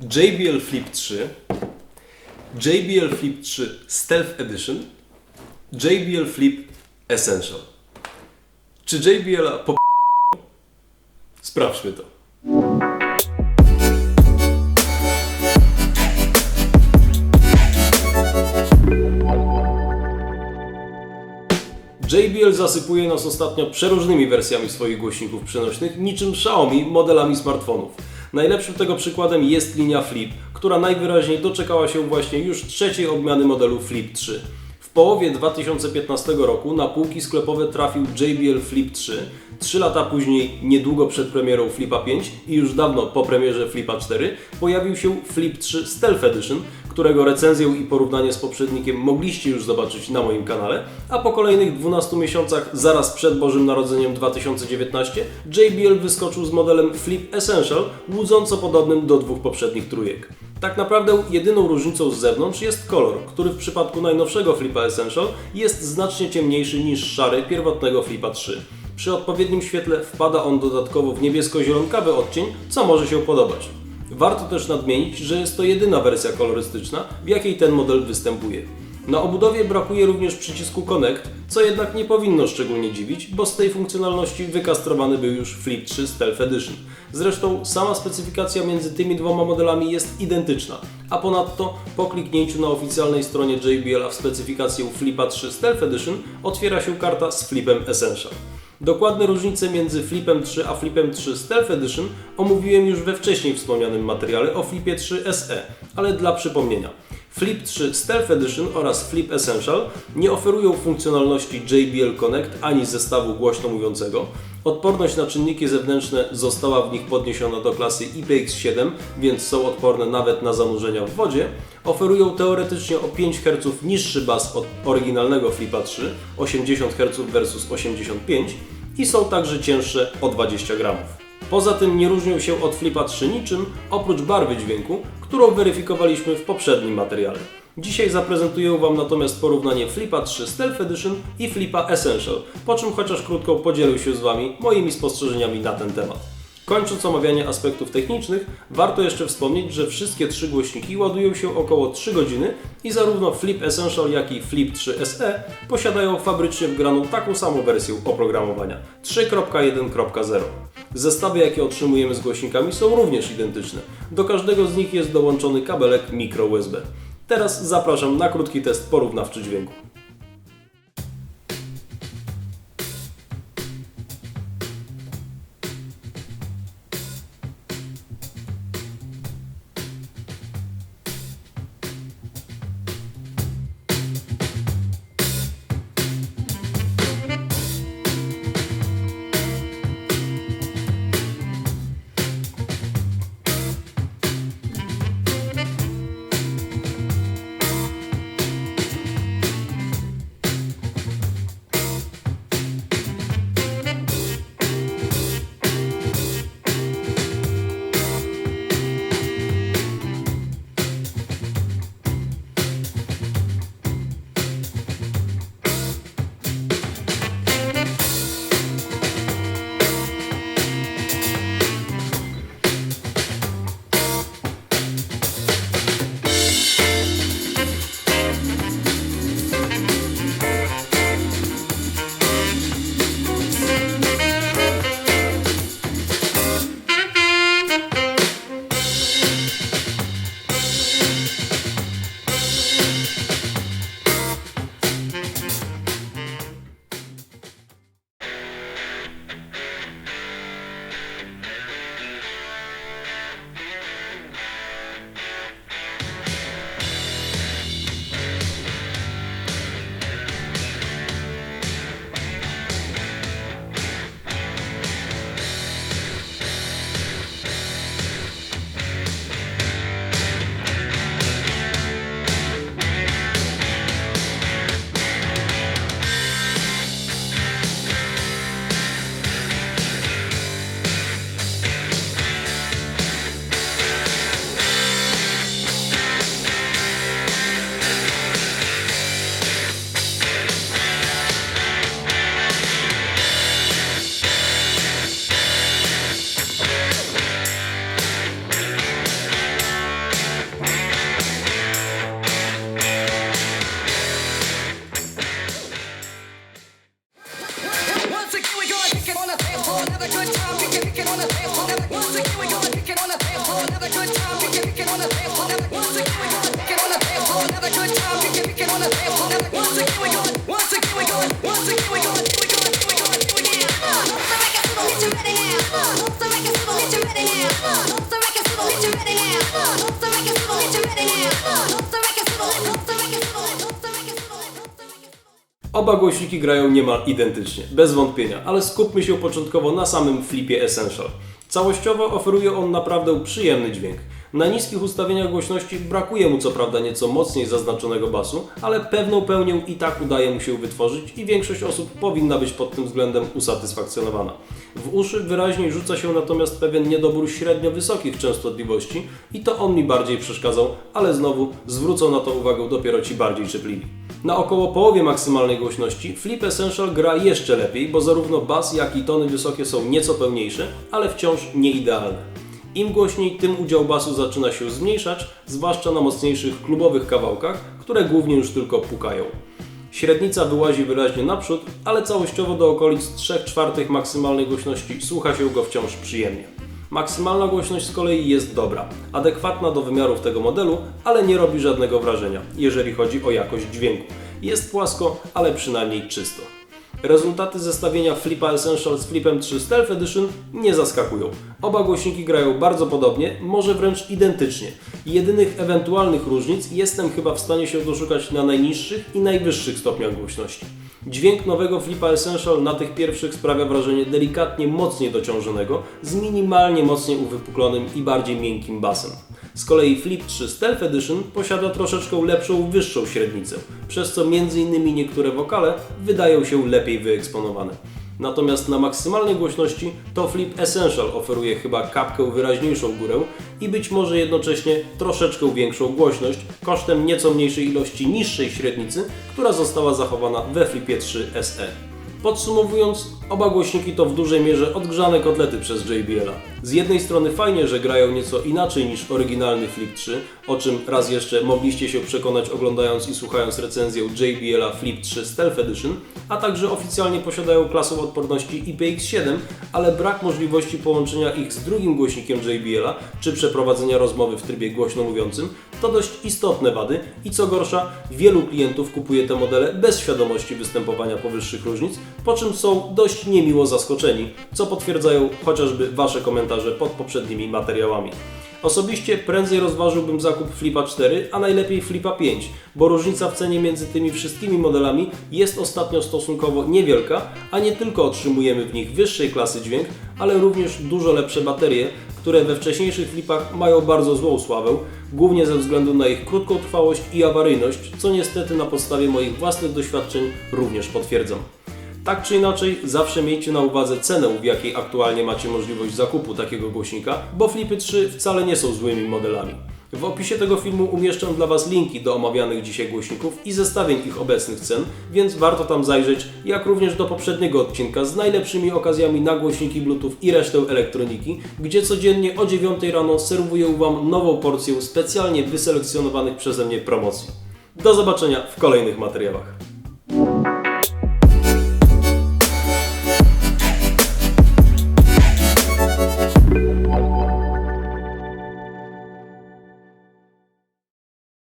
JBL Flip 3, JBL Flip 3 Stealth Edition, JBL Flip Essential. Czy JBL po Sprawdźmy to. JBL zasypuje nas ostatnio przeróżnymi wersjami swoich głośników przenośnych, niczym Xiaomi modelami smartfonów. Najlepszym tego przykładem jest linia Flip, która najwyraźniej doczekała się właśnie już trzeciej odmiany modelu Flip 3. W połowie 2015 roku na półki sklepowe trafił JBL Flip 3. Trzy lata później, niedługo przed premierą Flipa 5 i już dawno po premierze Flipa 4, pojawił się Flip 3 Stealth Edition, którego recenzję i porównanie z poprzednikiem mogliście już zobaczyć na moim kanale, a po kolejnych 12 miesiącach, zaraz przed Bożym Narodzeniem 2019, JBL wyskoczył z modelem Flip Essential, łudząco podobnym do dwóch poprzednich trójek. Tak naprawdę jedyną różnicą z zewnątrz jest kolor, który w przypadku najnowszego Flipa Essential jest znacznie ciemniejszy niż szary pierwotnego Flipa 3. Przy odpowiednim świetle wpada on dodatkowo w niebiesko-zielonkawy odcień, co może się podobać. Warto też nadmienić, że jest to jedyna wersja kolorystyczna, w jakiej ten model występuje. Na obudowie brakuje również przycisku Connect, co jednak nie powinno szczególnie dziwić, bo z tej funkcjonalności wykastrowany był już Flip 3 Stealth Edition. Zresztą sama specyfikacja między tymi dwoma modelami jest identyczna, a ponadto po kliknięciu na oficjalnej stronie JBL w specyfikację Flipa 3 Stealth Edition otwiera się karta z Flipem Essential. Dokładne różnice między Flipem 3 a Flipem 3 Stealth Edition omówiłem już we wcześniej wspomnianym materiale o Flipie 3 SE, ale dla przypomnienia. Flip 3 Stealth Edition oraz Flip Essential nie oferują funkcjonalności JBL Connect ani zestawu głośno mówiącego. Odporność na czynniki zewnętrzne została w nich podniesiona do klasy IPX7, więc są odporne nawet na zanurzenia w wodzie. Oferują teoretycznie o 5 Hz niższy bas od oryginalnego Flipa 3, 80 Hz versus 85 i są także cięższe o 20 gramów. Poza tym nie różnią się od Flipa 3 niczym, oprócz barwy dźwięku, którą weryfikowaliśmy w poprzednim materiale. Dzisiaj zaprezentuję Wam natomiast porównanie Flipa 3 Stealth Edition i Flipa Essential, po czym chociaż krótko podzielę się z Wami moimi spostrzeżeniami na ten temat. Kończąc omawianie aspektów technicznych, warto jeszcze wspomnieć, że wszystkie trzy głośniki ładują się około 3 godziny i zarówno Flip Essential, jak i Flip 3 SE posiadają fabrycznie wgraną taką samą wersję oprogramowania 3.1.0. Zestawy, jakie otrzymujemy z głośnikami są również identyczne. Do każdego z nich jest dołączony kabelek micro USB. Teraz zapraszam na krótki test porównawczy dźwięku. a good time. Oba głośniki grają niemal identycznie, bez wątpienia, ale skupmy się początkowo na samym Flipie Essential. Całościowo oferuje on naprawdę przyjemny dźwięk. Na niskich ustawieniach głośności brakuje mu co prawda nieco mocniej zaznaczonego basu, ale pewną pełnię i tak udaje mu się wytworzyć i większość osób powinna być pod tym względem usatysfakcjonowana. W uszy wyraźniej rzuca się natomiast pewien niedobór średnio wysokich częstotliwości i to on mi bardziej przeszkadzał, ale znowu zwrócą na to uwagę dopiero ci bardziej czepliwi. Na około połowie maksymalnej głośności Flip Essential gra jeszcze lepiej, bo zarówno bas jak i tony wysokie są nieco pełniejsze, ale wciąż nie idealne. Im głośniej, tym udział basu zaczyna się zmniejszać, zwłaszcza na mocniejszych klubowych kawałkach, które głównie już tylko pukają. Średnica wyłazi wyraźnie naprzód, ale całościowo do okolic 3 czwartych maksymalnej głośności słucha się go wciąż przyjemnie. Maksymalna głośność z kolei jest dobra, adekwatna do wymiarów tego modelu, ale nie robi żadnego wrażenia, jeżeli chodzi o jakość dźwięku. Jest płasko, ale przynajmniej czysto. Rezultaty zestawienia Flipa Essential z Flipem 3 Stealth Edition nie zaskakują. Oba głośniki grają bardzo podobnie, może wręcz identycznie. Jedynych ewentualnych różnic jestem chyba w stanie się doszukać na najniższych i najwyższych stopniach głośności. Dźwięk nowego Flipa Essential na tych pierwszych sprawia wrażenie delikatnie mocniej dociążonego, z minimalnie mocniej uwypuklonym i bardziej miękkim basem. Z kolei Flip 3 Stealth Edition posiada troszeczkę lepszą, wyższą średnicę, przez co m.in. niektóre wokale wydają się lepiej wyeksponowane. Natomiast na maksymalnej głośności to Flip Essential oferuje chyba kapkę wyraźniejszą górę i być może jednocześnie troszeczkę większą głośność kosztem nieco mniejszej ilości niższej średnicy, która została zachowana we Flipie 3 SE. Podsumowując, oba głośniki to w dużej mierze odgrzane kotlety przez JBL-a. Z jednej strony fajnie, że grają nieco inaczej niż oryginalny Flip 3, o czym raz jeszcze mogliście się przekonać oglądając i słuchając recenzję JBL-a Flip 3 Stealth Edition, a także oficjalnie posiadają klasę odporności IPX7, ale brak możliwości połączenia ich z drugim głośnikiem JBL-a czy przeprowadzenia rozmowy w trybie głośno mówiącym to dość istotne wady i co gorsza, wielu klientów kupuje te modele bez świadomości występowania powyższych różnic, po czym są dość niemiło zaskoczeni, co potwierdzają chociażby Wasze komentarze pod poprzednimi materiałami. Osobiście prędzej rozważyłbym zakup Flipa 4, a najlepiej Flipa 5, bo różnica w cenie między tymi wszystkimi modelami jest ostatnio stosunkowo niewielka, a nie tylko otrzymujemy w nich wyższej klasy dźwięk, ale również dużo lepsze baterie, które we wcześniejszych flipach mają bardzo złą sławę, głównie ze względu na ich krótką trwałość i awaryjność, co niestety na podstawie moich własnych doświadczeń również potwierdzam. Tak czy inaczej, zawsze miejcie na uwadze cenę, w jakiej aktualnie macie możliwość zakupu takiego głośnika, bo Flipy 3 wcale nie są złymi modelami. W opisie tego filmu umieszczę dla Was linki do omawianych dzisiaj głośników i zestawień ich obecnych cen, więc warto tam zajrzeć, jak również do poprzedniego odcinka z najlepszymi okazjami na głośniki Bluetooth i resztę elektroniki, gdzie codziennie o 9 rano serwuję Wam nową porcję specjalnie wyselekcjonowanych przeze mnie promocji. Do zobaczenia w kolejnych materiałach.